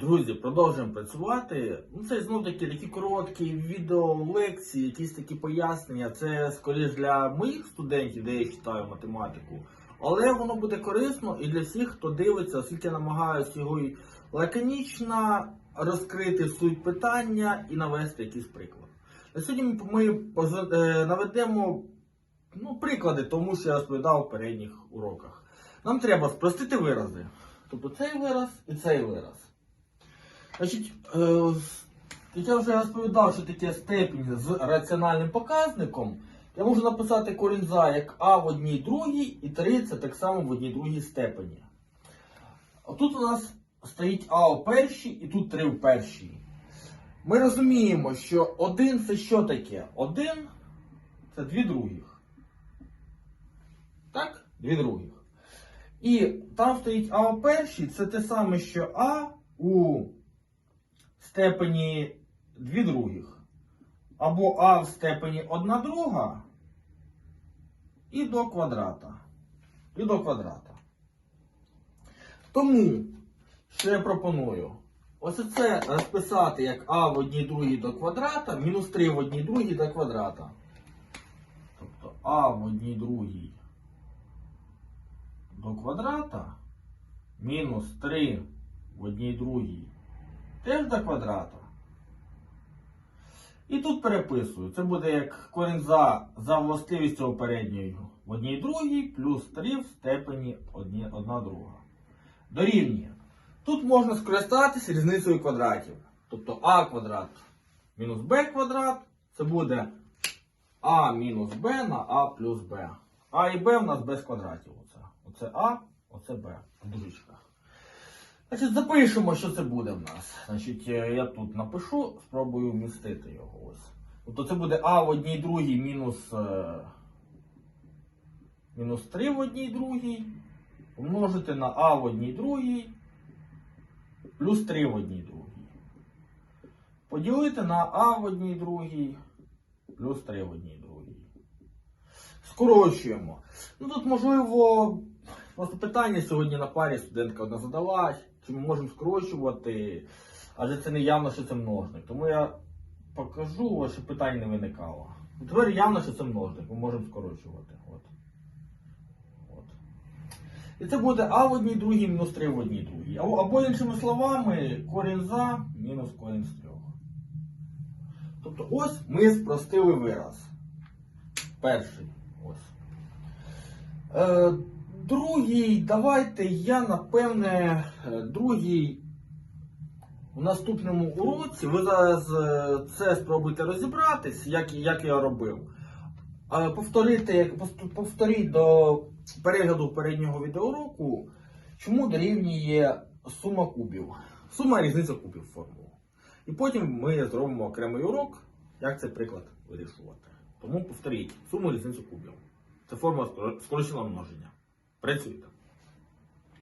Друзі, продовжуємо працювати. Ну, це знов таки такі короткі відео лекції, якісь такі пояснення. Це скоріш для моїх студентів, де я читаю математику. Але воно буде корисно і для всіх, хто дивиться, оскільки я намагаюся його і лаконічно розкрити суть питання і навести якийсь приклад. На сьогодні ми е, наведемо ну, приклади тому, що я розповідав в передніх уроках. Нам треба спростити вирази. Тобто цей вираз і цей вираз. Значить, е, я вже розповідав, що таке степінь з раціональним показником, я можу написати корінь за як А в одній другій і 3 це так само в одній другій степені. Тут у нас стоїть А у першій і тут 3 в першій. Ми розуміємо, що 1 це що таке? 1 це 2 других. Так? 2 других. І там стоїть А у першій, це те саме, що А у степені 2 других. Або А в степені 1 друга і до квадрата. І до квадрата. Тому, що я пропоную? Ось це розписати як А в одній другій до квадрата, мінус 3 в одній другій до квадрата. Тобто А в одній другій до квадрата мінус 3 в одній другій теж до квадрата. І тут переписую. Це буде як корінь за, за властивістю попередньої в одній другій плюс 3 в степені 1 друга. Дорівнює. Тут можна скористатися різницею квадратів. Тобто а квадрат мінус b квадрат. Це буде а мінус b на а плюс b. А і b в нас без квадратів. Оце, оце а, оце b в дужечках. Значить, запишемо, що це буде в нас. Значить, е, я тут напишу, спробую вмістити його ось. Тобто це буде а в одній другій мінус, е, мінус 3 в одній другій. Помножити на а в одній другій плюс 3 в одній другій. Поділити на а в одній другій плюс 3 в одній другій. Скорочуємо. Ну тут можливо просто питання сьогодні на парі студентка одна задала, чи ми можемо скорочувати, адже це не явно, що це множник. Тому я покажу, щоб питань не виникало. Тепер явно, що це множник, ми можемо скорочувати. От. От. І це буде А в одній другій мінус 3 в одній другій. Або іншими словами, корінь за мінус корінь з 3. Тобто ось ми спростили вираз. Перший. Ось. Е, другий, давайте я напевне, е, другий у наступному уроці. Ви зараз е, це спробуйте розібратись, як, як я робив. Е, Повторити, повторіть до перегляду переднього відеоуроку, чому дорівнює сума кубів. Сума різниця кубів формулу. І потім ми зробимо окремий урок, як цей приклад вирішувати. Тому повторіть суму різницю кубів. Це форма скоро- скороченого множення. Працюйте.